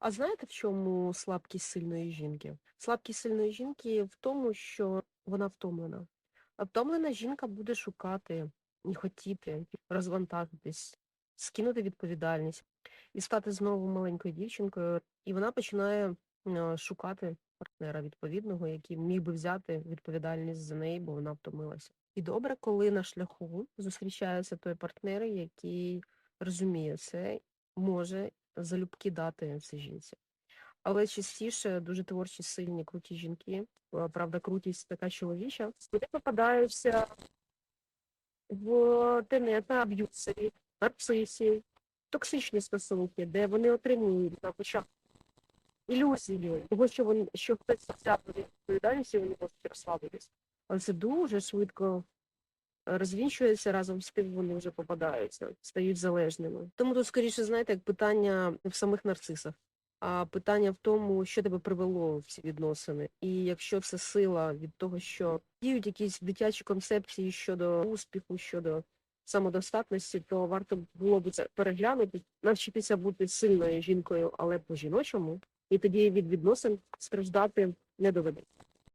А знаєте, в чому слабкість сильної жінки? Слабкість сильної жінки в тому, що вона втомлена. А втомлена жінка буде шукати, і хотіти, розвантажитись, скинути відповідальність і стати знову маленькою дівчинкою. І вона починає е, шукати партнера відповідного, який міг би взяти відповідальність за неї, бо вона втомилася. І добре, коли на шляху зустрічається той партнер, який розуміє це, може залюбки дати цій жінці. Але частіше дуже творчі, сильні, круті жінки, е, правда, крутість така чоловіча, вони попадаються в тенета аб'юсері, нарцисі, токсичні стосунки, де вони отримують на початку ілюзію, того, що вони що хтось відповідальність і вони можуть розслабитись. Але це дуже швидко розвінчується разом з тим, вони вже попадаються, стають залежними. Тому тут, скоріше, знаєте, як питання в самих нарцисах, а питання в тому, що тебе привело в ці відносини. І якщо це сила від того, що діють якісь дитячі концепції щодо успіху, щодо самодостатності, то варто було б це переглянути, навчитися бути сильною жінкою, але по жіночому, і тоді від відносин страждати не доведеться.